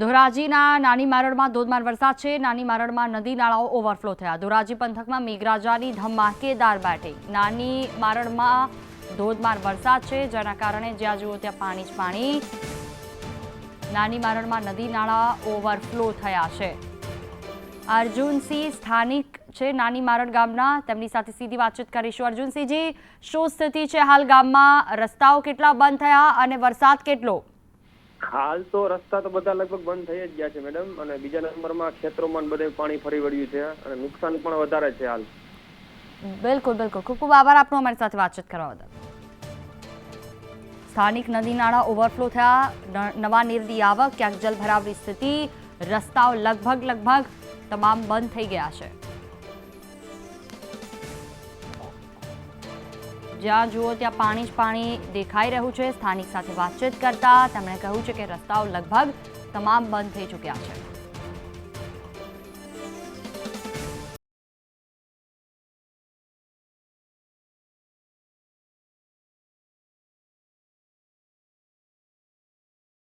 ધોરાજીના નાની મારણમાં ધોધમાર વરસાદ છે. નાની મારણમાં નદી નાળાઓ ઓવરફ્લો થયા. ધોરાજી પંથકમાં મેઘરાજાની ધમાકેદાર બેટિંગ નાની મારણમાં ધોધમાર વરસાદ છે. જેના કારણે જ્યાં જુઓ ત્યાં પાણી જ પાણી. નાની મારણમાં નદી નાળા ઓવરફ્લો થયા છે. અર્જુનસિંહ સ્થાનિક છે નાની મારણ ગામના. તેમની સાથે સીધી વાતચીત કરીશું. અર્જુનસિંહજી, શું સ્થિતિ છે હાલ ગામમાં? રસ્તાઓ કેટલા બંધ થયા અને વરસાદ કેટલો? હાલ તો રસ્તા તો બધા લગભગ બંધ થઈ જ ગયા છે, મેડમ. અને બીજા નંબરમાં ખેતરોમાં બધે પાણી ફરી વળ્યું છે, અને નુકસાન પણ વધારે છે હાલ. બિલકુલ બિલકુલ. ખૂબ ખૂબ આભાર આપનો અમારી સાથે વાતચીત કરવા બદલ. સ્થાનિક નદી નાળા ઓવરફ્લો થયા નવા નીરની આવક, ક્યાંક જલભરાવની સ્થિતિ, રસ્તાઓ લગભગ લગભગ તમામ બંધ થઈ ગયા છે. જ્યાં જુઓ ત્યાં પાણી જ પાણી દેખાઈ રહ્યું છે. સ્થાનિક સાથે વાતચીત કરતા તેમણે કહ્યું છે કે રસ્તાઓ લગભગ તમામ બંધ થઈ ચૂક્યા છે.